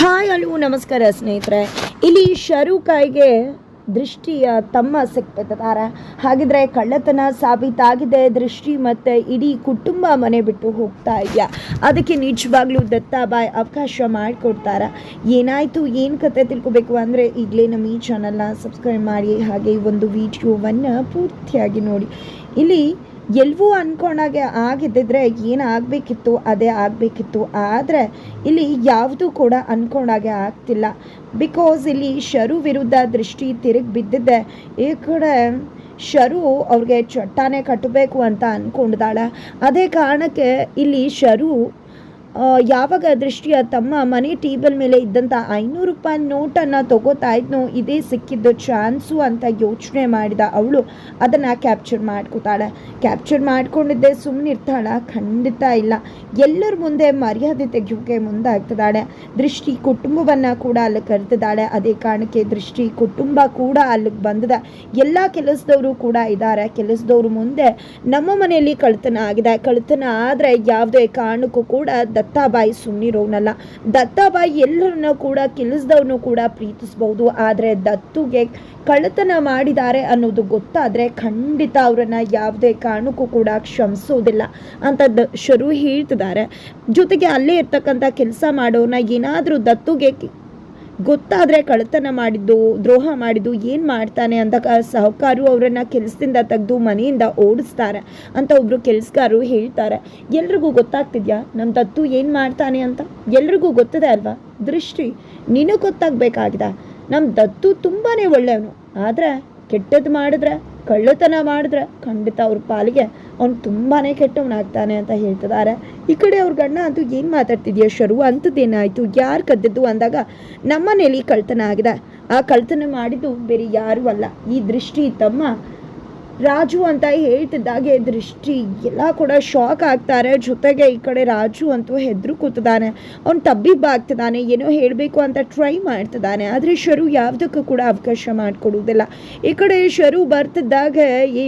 Hi ಅಲ್ಲೂ ನಮಸ್ಕಾರ ಸ್ನೇಹಿತರೆ. ಇಲ್ಲಿ ಶರುಕಾಯಿಗೆ ದೃಷ್ಟಿಯ ತಮ್ಮ ಸಿಕ್ಬಿಟ್ಟಿದ್ದಾರೆ. ಹಾಗಿದ್ರೆ ಕಳ್ಳತನ ಸಾಬೀತಾಗಿದೆ. ದೃಷ್ಟಿ ಮತ್ತು ಇಡೀ ಕುಟುಂಬ ಮನೆ ಬಿಟ್ಟು ಹೋಗ್ತಾ ಇದೆಯಾ? ಅದಕ್ಕೆ ನಿಜವಾಗ್ಲೂ ದತ್ತಾಬಾಯ್ ಅವಕಾಶ ಮಾಡಿಕೊಡ್ತಾರ? ಏನಾಯಿತು? ಏನು ಕತೆ ತಿಳ್ಕೊಬೇಕು ಅಂದರೆ ಈಗಲೇ ನಮ್ಮ ಈ ಚಾನಲ್ನ ಸಬ್ಸ್ಕ್ರೈಬ್ ಮಾಡಿ, ಹಾಗೆ ಒಂದು ವಿಡಿಯೋವನ್ನು ಪೂರ್ತಿಯಾಗಿ ನೋಡಿ. ಇಲ್ಲಿ ಎಲ್ವೂ ಅಂದ್ಕೊಂಡಾಗೆ ಆಗಿದ್ದಿದ್ರೆ ಏನು ಆಗಬೇಕಿತ್ತು? ಅದೇ ಆಗಬೇಕಿತ್ತು. ಆದರೆ ಇಲ್ಲಿ ಯಾವುದೂ ಕೂಡ ಅಂದ್ಕೊಂಡಾಗೆ ಆಗ್ತಿಲ್ಲ. ಬಿಕಾಸ್ ಇಲ್ಲಿ ಶರು ವಿರುದ್ಧ ದೃಷ್ಟಿ ತಿರುಗಿ ಬಿದ್ದಿದ್ದೆ ಈ ಕಡೆ ಶರು ಅವ್ರಿಗೆ ಚಟ್ಟಾನೆ ಕಟ್ಟಬೇಕು ಅಂತ ಅಂದ್ಕೊಂಡಿದ್ದಾಳೆ ಅದೇ ಕಾರಣಕ್ಕೆ ಇಲ್ಲಿ ಶರು ಯಾವಾಗ ದೃಷ್ಟಿಯ ತಮ್ಮ ಮನೆ ಟೇಬಲ್ ಮೇಲೆ ಇದ್ದಂಥ ಐನೂರು ರೂಪಾಯಿ ನೋಟನ್ನು ತಗೋತಾ ಇದ್ನೋ, ಇದೇ ಸಿಕ್ಕಿದ್ದು ಚಾನ್ಸು ಅಂತ ಯೋಚನೆ ಮಾಡಿದ ಅವಳು ಅದನ್ನು ಕ್ಯಾಪ್ಚರ್ ಮಾಡ್ಕೋತಾಳೆ. ಕ್ಯಾಪ್ಚರ್ ಮಾಡ್ಕೊಂಡಿದ್ದೆ ಸುಮ್ಮನೆ ಇರ್ತಾಳ, ಖಂಡಿತ ಇಲ್ಲ. ಎಲ್ಲರ ಮುಂದೆ ಮರ್ಯಾದೆ ತೆಗೆಯೋಕೆ ಮುಂದಾಗ್ತಿದ್ದಾಳೆ. ದೃಷ್ಟಿ ಕುಟುಂಬವನ್ನು ಕೂಡ ಅಲ್ಲಿ ಕರೆದಿದ್ದಾಳೆ. ಅದೇ ಕಾರಣಕ್ಕೆ ದೃಷ್ಟಿ ಕುಟುಂಬ ಕೂಡ ಅಲ್ಲಿಗೆ ಬಂದಿದೆ. ಎಲ್ಲ ಕೆಲಸದವರು ಕೂಡ ಇದ್ದಾರೆ. ಕೆಲಸದವ್ರ ಮುಂದೆ ನಮ್ಮ ಮನೆಯಲ್ಲಿ ಕಳ್ತನ ಆಗಿದೆ. ಕಳ್ತನ ಆದರೆ ಯಾವುದೇ ಕಾರಣಕ್ಕೂ ಕೂಡ ದತ್ತಾಬಾಯಿ ಸುಮ್ಮನಿರೋನಲ್ಲ ದತ್ತಾಬಾಯಿ ಎಲ್ಲರನ್ನ ಕೂಡ ಕೆಲಸದವ್ರನ್ನು ಕೂಡ ಪ್ರೀತಿಸ್ಬೋದು. ಆದರೆ ದತ್ತುಗೆ ಕಳ್ಳತನ ಮಾಡಿದ್ದಾರೆ ಅನ್ನೋದು ಗೊತ್ತಾದರೆ ಖಂಡಿತ ಅವರನ್ನು ಯಾವುದೇ ಕಾರಣಕ್ಕೂ ಕೂಡ ಕ್ಷಮಿಸೋದಿಲ್ಲ ಅಂತ ದ ಶರು ಹೇಳ್ತಿದ್ದಾರೆ. ಜೊತೆಗೆ ಅಲ್ಲೇ ಇರ್ತಕ್ಕಂಥ ಕೆಲಸ ಮಾಡೋನ ಏನಾದರೂ ದತ್ತುಗೆ ಗೊತ್ತಾದರೆ ಕಳ್ಳತನ ಮಾಡಿದ್ದು, ದ್ರೋಹ ಮಾಡಿದ್ದು, ಏನು ಮಾಡ್ತಾನೆ ಅಂತ ಸಾಹುಕಾರು ಅವರನ್ನು ಕೆಲಸದಿಂದ ತೆಗೆದು ಮನೆಯಿಂದ ಓಡಿಸ್ತಾರೆ ಅಂತ ಒಬ್ಬರು ಕೆಲಸಗಾರರು ಹೇಳ್ತಾರೆ. ಎಲ್ರಿಗೂ ಗೊತ್ತಾಗ್ತಿದ್ಯಾ? ನಮ್ಮ ದತ್ತು ಏನು ಮಾಡ್ತಾನೆ ಅಂತ? ಎಲ್ರಿಗೂ ಗೊತ್ತಿದೆ ಅಲ್ವಾ? ದೃಷ್ಟಿ, ನಿನಗೆ ಗೊತ್ತಾಗಬೇಕಾಗಿದೆ. ನಮ್ಮ ದತ್ತು ತುಂಬಾ ಒಳ್ಳೆಯವನು. ಆದರೆ ಕೆಟ್ಟದ್ದು ಮಾಡಿದ್ರೆ, ಕಳ್ಳತನ ಮಾಡಿದ್ರೆ ಖಂಡಿತ ಅವ್ರ ಪಾಲಿಗೆ ಅವ್ನು ತುಂಬಾ ಕೆಟ್ಟವನಾಗ್ತಾನೆ ಅಂತ ಹೇಳ್ತಿದ್ದಾರೆ ಈ ಕಡೆ ಅವ್ರ ಗಂಡ ಅಂತೂ ಏನು ಮಾತಾಡ್ತಿದ್ಯಾ ಶರು? ಅಂಥದ್ದೇನಾಯಿತು? ಯಾರು ಕದ್ದಿದ್ದು? ಅಂದಾಗ ನಮ್ಮನೇಲಿ ಕಳ್ತನ ಆಗಿದೆ. ಆ ಕಳ್ತನ ಮಾಡಿದ್ದು ಬೇರೆ ಯಾರೂ ಅಲ್ಲ. ಈ ದೃಷ್ಟಿ ತಮ್ಮ ರಾಜು ಅಂತ ಹೇಳ್ತಿದ್ದಾಗೆ, ದೃಷ್ಟಿ ಎಲ್ಲ ಕೂಡ ಶಾಕ್ ಆಗ್ತಾರೆ. ಜೊತೆಗೆ ಈ ಕಡೆ ರಾಜು ಅಂತೂ ಹೆದ್ರು ಕೂತಿದ್ದಾನೆ. ಅವ್ನು ತಬ್ಬಿಬ್ಬಾಗ್ತಿದ್ದಾನೆ ಏನೋ ಹೇಳಬೇಕು ಅಂತ ಟ್ರೈ ಮಾಡ್ತಿದ್ದಾನೆ. ಆದರೆ ಶರು ಯಾವುದಕ್ಕೂ ಕೂಡ ಅವಕಾಶ ಮಾಡಿಕೊಡುವುದಿಲ್ಲ. ಈ ಕಡೆ ಶರು ಬರ್ತಿದ್ದಾಗ ಈ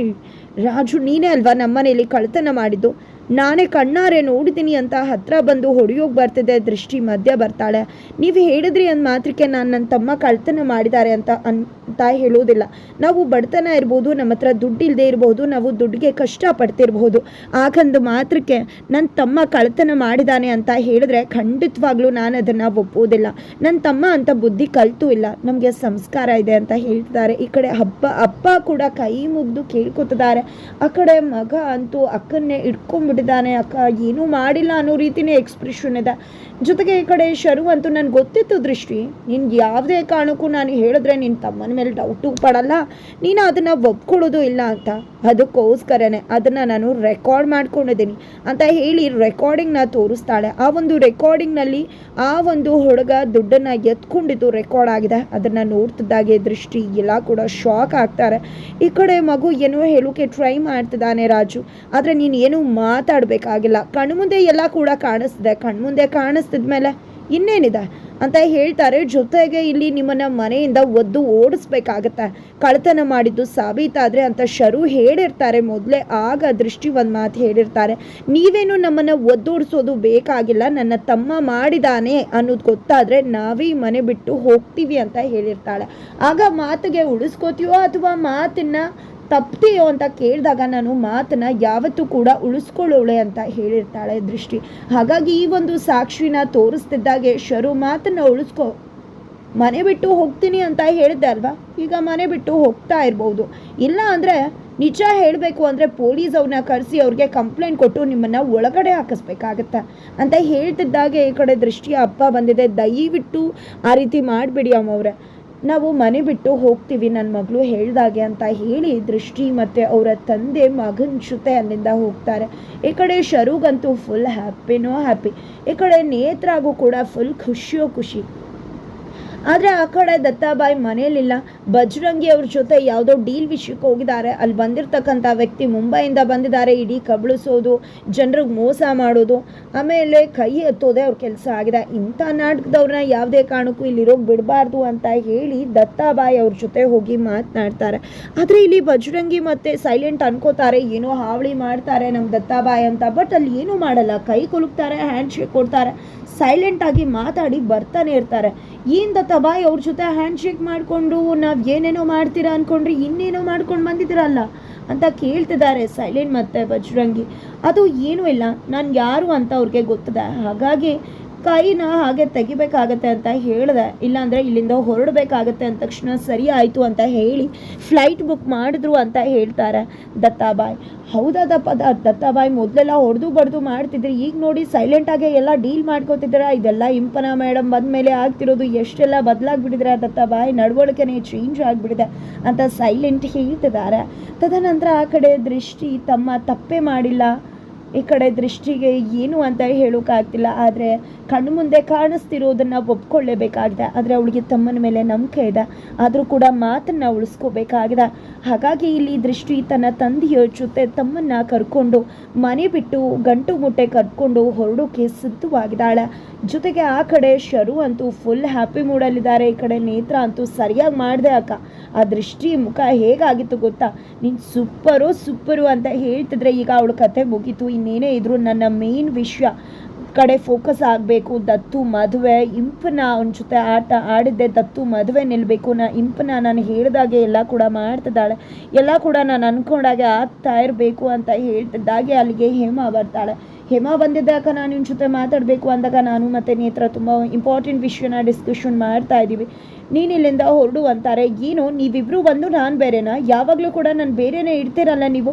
ರಾಜು ನೀನೇ ಅಲ್ವಾ ನಮ್ಮನೇಲಿ ಕಳ್ತನ ಮಾಡಿದ್ದು? ನಾನೇ ಕಣ್ಣಾರೆ ನೋಡಿದ್ದೀನಿ ಅಂತ ಹತ್ರ ಬಂದು ಹೊಡೆಯೋಗಿ ಬರ್ತಿದೆ, ದೃಷ್ಟಿ ಮಧ್ಯ ಬರ್ತಾಳೆ. ನೀವು ಹೇಳಿದ್ರಿ ಅಂದ ಮಾತ್ರಕ್ಕೆ ನಾನು ನನ್ನ ತಮ್ಮ ಕಳ್ತನ ಮಾಡಿದ್ದಾರೆ ಅಂತ ಅಂತ ಹೇಳೋದಿಲ್ಲ. ನಾವು ಬಡತನ ಇರ್ಬೋದು ನಮ್ಮ ಹತ್ರ ದುಡ್ಡು ಇಲ್ಲದೆ ಇರ್ಬೋದು, ನಾವು ದುಡ್ಡಿಗೆ ಕಷ್ಟಪಡ್ತಿರ್ಬೋದು ಆಗಂದು ಮಾತ್ರಕ್ಕೆ ನನ್ನ ತಮ್ಮ ಕಳ್ತನ ಮಾಡಿದ್ದಾನೆ ಅಂತ ಹೇಳಿದ್ರೆ ಖಂಡಿತವಾಗ್ಲೂ ನಾನು ಅದನ್ನು ಒಪ್ಪೋದಿಲ್ಲ ನನ್ನ ತಮ್ಮ ಅಂತ ಬುದ್ಧಿ ಕಲ್ತು ಇಲ್ಲ, ನಮಗೆ ಸಂಸ್ಕಾರ ಇದೆ ಅಂತ ಹೇಳ್ತಿದ್ದಾರೆ. ಈ ಕಡೆ ಹಬ್ಬ, ಅಪ್ಪ ಕೂಡ ಕೈ ಮುಗ್ದು ಕೇಳ್ಕೊತಿದ್ದಾರೆ. ಆ ಕಡೆ ಮಗ ಅಂತೂ ಅಕ್ಕನ್ನೇ ಇಟ್ಕೊಂಡ್ಬಿಟ್ಟಿದ್ದಾನೆ ಅಕ್ಕ ಏನೂ ಮಾಡಿಲ್ಲ ಅನ್ನೋ ರೀತಿನೇ ಎಕ್ಸ್ಪ್ರೆಷನ್ ಇದೆ. ಜೊತೆಗೆ ಈ ಕಡೆ ಶರು ಅಂತೂ ನನಗೆ ಗೊತ್ತಿತ್ತು ದೃಷ್ಟಿ. ನಿನ್ಗೆ ಯಾವುದೇ ಕಾರಣಕ್ಕೂ ನಾನು ಹೇಳಿದ್ರೆ ನಿನ್ನ ತಮ್ಮನ ಮೇಲೆ ಡೌಟು ಪಡಲ್ಲ. ನೀನು ಅದನ್ನು ಒಪ್ಕೊಳ್ಳೋದು ಇಲ್ಲ ಅಂತ. ಅದಕ್ಕೋಸ್ಕರನೇ ಅದನ್ನು ನಾನು ರೆಕಾರ್ಡ್ ಮಾಡ್ಕೊಂಡಿದ್ದೀನಿ. ಅಂತ ಹೇಳಿ ರೆಕಾರ್ಡಿಂಗ್ನ ತೋರಿಸ್ತಾಳೆ. ಆ ಒಂದು ರೆಕಾರ್ಡಿಂಗ್ನಲ್ಲಿ ಆ ಒಂದು ಹುಡುಗ ದುಡ್ಡನ್ನು ಎತ್ಕೊಂಡಿದ್ದು ರೆಕಾರ್ಡ್ ಆಗಿದೆ. ಅದನ್ನು ನೋಡ್ತಿದ್ದಾಗೆ ದೃಷ್ಟಿ. ಎಲ್ಲ ಕೂಡ ಶಾಕ್ ಆಗ್ತಾರೆ. ಈ ಕಡೆ ಮಗು ಏನೋ ಹೇಳೋಕೆ ಟ್ರೈ ಮಾಡ್ತಿದ್ದಾನೆ ರಾಜು. ಆದರೆ ನೀನು ಏನೂ ಮಾತಾಡಬೇಕಾಗಿಲ್ಲ. ಕಣ್ಮುಂದೆ ಎಲ್ಲ ಕೂಡ ಕಾಣಿಸ್ತಿದೆ. ಕಣ್ಮುಂದೆ ಕಾಣಿಸ್ತಿದ್ಮೇಲೆ ಇನ್ನೇನಿದೆ ಅಂತ ಹೇಳ್ತಾರೆ. ಜೊತೆಗೆ ಇಲ್ಲಿ ನಿಮ್ಮನ್ನ ಮನೆಯಿಂದ ಒದ್ದು ಓಡಿಸ್ಬೇಕಾಗತ್ತೆ. ಕಳ್ತನ ಮಾಡಿದ್ದು ಸಾಬೀತಾದ್ರೆ ಅಂತ ಶರು ಹೇಳಿರ್ತಾರೆ. ಮೊದಲೇ ಆಗ ದೃಷ್ಟಿ ಒಂದು ಮಾತು ಹೇಳಿರ್ತಾರೆ. ನೀವೇನು ನಮ್ಮನ್ನು ಒದ್ದೋಡಿಸೋದು ಬೇಕಾಗಿಲ್ಲ. ನನ್ನ ತಮ್ಮ ಮಾಡಿದಾನೆ ಅನ್ನೋದು ಗೊತ್ತಾದ್ರೆ ನಾವೇ ಮನೆ ಬಿಟ್ಟು ಹೋಗ್ತೀವಿ ಅಂತ ಹೇಳಿರ್ತಾಳೆ. ಆಗ ಮಾತಿಗೆ ಉಳಿಸ್ಕೋತೀವೋ ಅಥವಾ ಮಾತನ್ನ ತಪ್ತೀಯೋ ಅಂತ ಕೇಳಿದಾಗ ನಾನು ಮಾತನ್ನ ಯಾವತ್ತೂ ಕೂಡ ಉಳಿಸ್ಕೊಳ್ಳೋಳೆ ಅಂತ ಹೇಳಿರ್ತಾಳೆ ದೃಷ್ಟಿ. ಹಾಗಾಗಿ ಈ ಒಂದು ಸಾಕ್ಷಿನ ತೋರಿಸ್ತಿದ್ದಾಗೆ ಶರು ಮಾತನ್ನ ಉಳಿಸ್ಕೊ, ಮನೆ ಬಿಟ್ಟು ಹೋಗ್ತೀನಿ ಅಂತ ಹೇಳಿದ್ದೆ ಅಲ್ವಾ? ಈಗ ಮನೆ ಬಿಟ್ಟು ಹೋಗ್ತಾ ಇರ್ಬೋದು. ಇಲ್ಲ ಅಂದರೆ ನಿಜ ಹೇಳಬೇಕು ಅಂದರೆ ಪೊಲೀಸ್ ಅವ್ರನ್ನ ಕರೆಸಿ ಅವ್ರಿಗೆ ಕಂಪ್ಲೇಂಟ್ ಕೊಟ್ಟು ನಿಮ್ಮನ್ನು ಒಳಗಡೆ ಹಾಕಿಸ್ಬೇಕಾಗತ್ತೆ ಅಂತ ಹೇಳ್ತಿದ್ದಾಗೆ ಈ ಕಡೆ ದೃಷ್ಟಿಯ ಅಪ್ಪ ಬಂದಿದೆ. ದಯವಿಟ್ಟು ಆ ರೀತಿ ಮಾಡಿಬಿಡಿ ಅಮ್ಮವ್ರೆ. ನಾವು ಮನೆ ಬಿಟ್ಟು ಹೋಗ್ತೀವಿ ನನ್ನ ಮಗಳು ಹೇಳ್ದಾಗೆ ಅಂತ ಹೇಳಿ ದೃಷ್ಟಿ ಮತ್ತು ಅವರ ತಂದೆ ಮಗನ ಜೊತೆ ಅಲ್ಲಿಂದ ಹೋಗ್ತಾರೆ. ಈ ಕಡೆ ಶರುಗಂತೂ ಫುಲ್ ಹ್ಯಾಪಿನೋ ಹ್ಯಾಪಿ ಈ ಕಡೆ ನೇತ್ರಾಗೂ ಕೂಡ ಫುಲ್ ಖುಷಿಯೋ ಖುಷಿ. ಆದರೆ ಆ ಕಡೆ ದತ್ತಾಬಾಯಿ ಮನೇಲಿಲ್ಲ ಬಜರಂಗಿ ಅವ್ರ ಜೊತೆ ಯಾವುದೋ ಡೀಲ್ ವಿಷಯಕ್ಕೆ ಹೋಗಿದ್ದಾರೆ. ಅಲ್ಲಿ ಬಂದಿರತಕ್ಕಂಥ ವ್ಯಕ್ತಿ ಮುಂಬೈಯಿಂದ ಬಂದಿದ್ದಾರೆ. ಇಡೀ ಕಬಳಿಸೋದು, ಜನರಿಗೆ ಮೋಸ ಮಾಡೋದು, ಆಮೇಲೆ ಕೈ ಎತ್ತೋದೇ ಅವ್ರ ಕೆಲಸ ಆಗಿದೆ. ಇಂಥ ನಾಟಕದವ್ರನ್ನ ಯಾವುದೇ ಕಾರಣಕ್ಕೂ ಇಲ್ಲಿರೋಗಿ ಬಿಡಬಾರ್ದು ಅಂತ ಹೇಳಿ ದತ್ತಾಬಾಯಿ ಅವ್ರ ಜೊತೆ ಹೋಗಿ ಮಾತನಾಡ್ತಾರೆ. ಆದರೆ ಇಲ್ಲಿ ಬಜರಂಗಿ ಮತ್ತು ಸೈಲೆಂಟ್ ಅನ್ಕೋತಾರೆ. ಏನೋ ಹಾವಳಿ ಮಾಡ್ತಾರೆ ನಮ್ಮ ದತ್ತಾಬಾಯಿ ಅಂತ. ಬಟ್ ಅಲ್ಲಿ ಏನೂ ಮಾಡಲ್ಲ. ಕೈ ಕುಲುಕ್ತಾರೆ, ಹ್ಯಾಂಡ್ ಶೇಕ್ ಕೊಡ್ತಾರೆ. ಸೈಲೆಂಟ್ ಆಗಿ ಮಾತಾಡಿ ಬರ್ತಾನೆ ಇರ್ತಾರೆ. ಏನ್ ದತ್ತಾಬಾಯಿ ಅವ್ರ ಜೊತೆ ಹ್ಯಾಂಡ್ ಶೇಕ್ ಮಾಡಿಕೊಂಡು ನಾವು ಏನೇನೋ ಮಾಡ್ತೀರಾ ಅನ್ಕೊಂಡ್ರಿ ಇನ್ನೇನೋ ಮಾಡ್ಕೊಂಡು ಬಂದಿದ್ದೀರಲ್ಲ ಅಂತ ಕೇಳ್ತಿದ್ದಾರೆ ಸೈಲೆಂಟ್ ಮತ್ತೆ ಬಜರಂಗಿ. ಅದು ಏನೂ ಇಲ್ಲ. ನಾನು ಯಾರು ಅಂತ ಅವ್ರಿಗೆ ಗೊತ್ತಿದೆ. ಹಾಗಾಗಿ ಕೈನ ಹಾಗೆ ತೆಗಿಬೇಕಾಗತ್ತೆ ಅಂತ ಹೇಳಿದೆ. ಇಲ್ಲಾಂದರೆ ಇಲ್ಲಿಂದ ಹೊರಡಬೇಕಾಗತ್ತೆ ಅಂದ ತಕ್ಷಣ ಸರಿ ಆಯಿತು ಅಂತ ಹೇಳಿ ಫ್ಲೈಟ್ ಬುಕ್ ಮಾಡಿದ್ರು ಅಂತ ಹೇಳ್ತಾರೆ ದತ್ತಾಬಾಯ್. ಹೌದಾದಪ್ಪ ದತ್ತಾಬಾಯ್ ಮೊದಲೆಲ್ಲ ಹೊಡೆದು ಬಡ್ದು ಮಾಡ್ತಿದ್ರಿ. ಈಗ ನೋಡಿ ಸೈಲೆಂಟಾಗೆ ಎಲ್ಲ ಡೀಲ್ ಮಾಡ್ಕೋತಿದ್ದೀರಾ? ಇದೆಲ್ಲ ಇಂಪನ ಮೇಡಮ್ ಬಂದಮೇಲೆ ಆಗ್ತಿರೋದು ಎಷ್ಟೆಲ್ಲ ಬದಲಾಗ್ಬಿಟ್ಟಿದ್ರೆ ದತ್ತಾಬಾಯ್? ನಡವಳಿಕೆನೇ ಚೇಂಜ್ ಆಗಿಬಿಟ್ಟಿದೆ ಅಂತ ಸೈಲೆಂಟ್ ಹೇಳ್ತಿದ್ದಾರೆ. ತದನಂತರ ಆ ಕಡೆ ದೃಷ್ಟಿ ತಮ್ಮ ತಪ್ಪೇ ಮಾಡಿಲ್ಲ. ಈ ಕಡೆ ದೃಷ್ಟಿಗೆ ಏನು ಅಂತ ಹೇಳೋಕ್ಕಾಗ್ತಿಲ್ಲ ಆದರೆ ಕಣ್ಣು ಮುಂದೆ ಕಾಣಿಸ್ತಿರೋದನ್ನು ಒಪ್ಕೊಳ್ಳೇಬೇಕಾಗಿದೆ. ಆದರೆ ಅವಳಿಗೆ ತಮ್ಮನ ಮೇಲೆ ನಂಬಿಕೆ ಇದೆ. ಆದರೂ ಕೂಡ ಮಾತನ್ನು ಉಳಿಸ್ಕೋಬೇಕಾಗಿದೆ. ಹಾಗಾಗಿ ಇಲ್ಲಿ ದೃಷ್ಟಿ ತನ್ನ ತಂದೆಯ ಜೊತೆ ತಮ್ಮನ್ನ ಕರ್ಕೊಂಡು ಮನೆ ಬಿಟ್ಟು ಗಂಟು ಮುಟ್ಟೆ ಕರ್ಕೊಂಡು ಹೊರಡೋಕೆ ಸಿದ್ಧವಾಗಿದ್ದಾಳೆ. ಜೊತೆಗೆ ಆ ಕಡೆ ಶರು ಅಂತೂ ಫುಲ್ ಹ್ಯಾಪಿ ಮೂಡಲ್ಲಿದ್ದಾರೆ ಈ ಕಡೆ ನೇತ್ರ ಅಂತೂ ಸರಿಯಾಗಿ ಮಾಡಿದೆ ಅಕ್ಕ. ಆ ದೃಷ್ಟಿ ಮುಖ ಹೇಗಾಗಿತ್ತು ಗೊತ್ತಾ? ನೀನು ಸೂಪರು ಸೂಪರು ಅಂತ ಹೇಳ್ತಿದ್ರೆ ಈಗ ಅವಳು ಕತೆ ಮುಗೀತು. ಇನ್ನೇನೇ ಇದ್ರು ನನ್ನ ಮೇನ್ ವಿಷಯ. ಕಡೆ ಫೋಕಸ್ ಆಗಬೇಕು. ದತ್ತು, ಮದುವೆ ಇಂಪನ ಅವನ ಜೊತೆ ಆಟ ಆಡಿದ್ದೆ. ದತ್ತು, ಮದುವೆ ನಿಲ್ಲಬೇಕು ನಾ ಇಂಪನ ನಾನು ಹೇಳಿದಾಗೆ ಎಲ್ಲ ಕೂಡ ಮಾಡ್ತಿದ್ದಾಳೆ. ಎಲ್ಲ ಕೂಡ ನಾನು ಅಂದ್ಕೊಂಡಾಗೆ ಆಗ್ತಾ ಇರಬೇಕು ಅಂತ ಹೇಳ್ತಿದ್ದಾಗೆ. ಅಲ್ಲಿಗೆ ಹೇಮ ಬರ್ತಾಳೆ. ಹೇಮ ಬಂದಿದ್ದಾಗ ನಾನು ನಿನ್ನ ಜೊತೆ ಮಾತಾಡಬೇಕು ಅಂದಾಗ ನಾನು ಮತ್ತು ನೇತ್ರ ತುಂಬ ಇಂಪಾರ್ಟೆಂಟ್ ವಿಷಯನ ಡಿಸ್ಕಷನ್ ಮಾಡ್ತಾ ಇದ್ದೀವಿ. ನೀನು ಇಲ್ಲಿಂದ ಹೊರಡು ಅಂತಾರೆ. ಏನು ನೀವಿಬ್ಬರು ಬಂದು ನಾನು ಬೇರೆನಾ? ಯಾವಾಗಲೂ ಕೂಡ ನಾನು ಬೇರೆನೇ ಇಡ್ತೀರಲ್ಲ ನೀವು.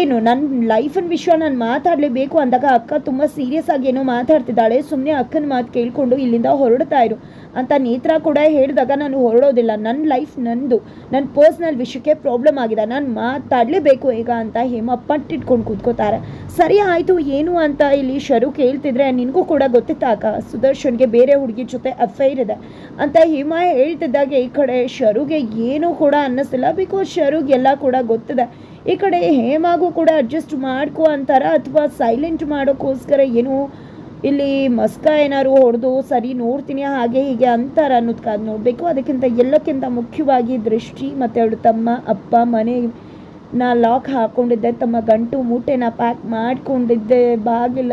ಏನು ನನ್ನ ಲೈಫಿನ ವಿಷಯ ನಾನು ಮಾತಾಡಲೇಬೇಕು ಅಂದಾಗ ಅಕ್ಕ ತುಂಬ ಸೀರಿಯಸ್ ಆಗಿ ಏನೋ ಮಾತಾಡ್ತಿದ್ದಾಳೆ. ಸುಮ್ಮನೆ ಅಕ್ಕನ ಮಾತು ಕೇಳಿಕೊಂಡು ಇಲ್ಲಿಂದ ಹೊರಡ್ತಾ ಇರು ಅಂತ ನೇತ್ರ ಕೂಡ ಹೇಳಿದಾಗ ನಾನು ಹೊರಡೋದಿಲ್ಲ. ನನ್ನ ಲೈಫ್ ನಂದು ನನ್ನ ಪರ್ಸ್ನಲ್ ವಿಷಯಕ್ಕೆ ಪ್ರಾಬ್ಲಮ್ ಆಗಿದೆ. ನಾನು ಮಾತಾಡಲೇಬೇಕು ಈಗ ಅಂತ ಹೇಮ ಪಟ್ಟಿಟ್ಕೊಂಡು ಕೂತ್ಕೋತಾರೆ. ಸರಿ ಆಯಿತು, ಏನು ಅಂತ ಇಲ್ಲಿ ಶರು ಕೇಳ್ತಿದ್ರೆ ನಿನಗೂ ಕೂಡ ಗೊತ್ತಿತ್ತ ಅಕ್ಕ? ಸುದರ್ಶನ್ಗೆ ಬೇರೆ ಹುಡುಗಿ ಜೊತೆ ಅಫೈರ್ ಇದೆ ಅಂತ ಹೇಮ ಹೇಳ್ತಿದ್ದಾಗ ಈ ಕಡೆ ಶರುಗೆ ಏನೂ ಕೂಡ ಅನ್ನಿಸ್ತಿಲ್ಲ. ಬಿಕಾಸ್ ಶರುಗೆಲ್ಲ ಕೂಡ ಗೊತ್ತಿದೆ. ಈ ಕಡೆ ಹೇಮಾಗೂ ಕೂಡ ಅಡ್ಜಸ್ಟ್ ಮಾಡ್ಕೊ ಅಂತಾರ ಅಥವಾ ಸೈಲೆಂಟ್ ಮಾಡೋಕ್ಕೋಸ್ಕರ ಏನು ಇಲ್ಲಿ ಮಸ್ಕ ಏನಾದ್ರು ಹೊಡೆದು ಸರಿ ನೋಡ್ತೀನಿ ಹಾಗೆ ಹೀಗೆ ಅಂತಾರ ಅನ್ನೋದಕ್ಕೆ ಅದು ನೋಡಬೇಕು. ಅದಕ್ಕಿಂತ ಎಲ್ಲಕ್ಕಿಂತ ಮುಖ್ಯವಾಗಿ ದೃಷ್ಟಿ ಮತ್ತು ಅವಳು ತಮ್ಮ ಅಪ್ಪ ಮನೆ ನಾ ಲಾಕ್ ಹಾಕೊಂಡಿದ್ದೆ. ತಮ್ಮ ಗಂಟು ಮೂಟೆನ ಪ್ಯಾಕ್ ಮಾಡಿಕೊಂಡಿದ್ದೆ. ಬಾಗಿಲ,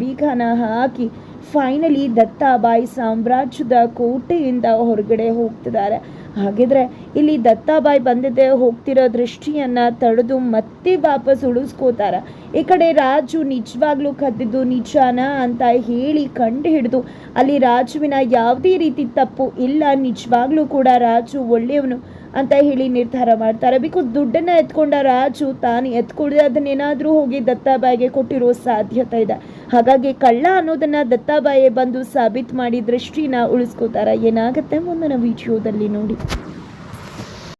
ಬೀಗನ ಹಾಕಿ ಫೈನಲಿ ದತ್ತಾಬಾಯಿ ಸಾಮ್ರಾಜ್ಯದ ಕೋಟೆಯಿಂದ ಹೊರಗಡೆ ಹೋಗ್ತಿದ್ದಾರೆ. ಹಾಗಿದ್ರೆ ಇಲ್ಲಿ ದತ್ತಾಬಾಯಿ ಬಂದಿದ್ದೆ ಹೋಗ್ತಿರೋ ದೃಷ್ಟಿಯನ್ನ ತಡೆದು ಮತ್ತೆ ವಾಪಸ್ ಉಳಿಸ್ಕೋತಾರ. ಈ ಕಡೆ ರಾಜು ನಿಜವಾಗ್ಲೂ ಕದ್ದಿದ್ದು ನಿಜಾನ ಅಂತ ಹೇಳಿ ಕಂಡು ಹಿಡಿದು, ಅಲ್ಲಿ ರಾಜುವಿನ ಯಾವುದೇ ರೀತಿ ತಪ್ಪು ಇಲ್ಲ, ನಿಜವಾಗ್ಲೂ ಕೂಡ ರಾಜು ಒಳ್ಳೆಯವನು. ಅಂತ ಹೇಳಿ ನಿರ್ಧಾರ ಮಾಡ್ತಾರೆ. ಬಿಕಾಸ್ ದುಡ್ಡನ್ನ ಎತ್ಕೊಂಡ ರಾಜು ತಾನು ಎತ್ಕೊಳ್ಳದೆ ಅದನ್ನೇನಾದರೂ ಹೋಗಿ ದತ್ತಾಬಾಯಿಗೆ ಕೊಟ್ಟಿರೋ ಸಾಧ್ಯತೆ ಇದೆ. ಹಾಗಾಗಿ ಕಳ್ಳ ಅನ್ನೋದನ್ನ ದತ್ತಾಬಾಯಿ ಬಂದು ಸಾಬೀತು ಮಾಡಿ ದೃಷ್ಟಿನ ಉಳಿಸ್ಕೋತಾರ. ಏನಾಗುತ್ತೆ ಮುಂದಿನ ವಿಡಿಯೋದಲ್ಲಿ ನೋಡಿ.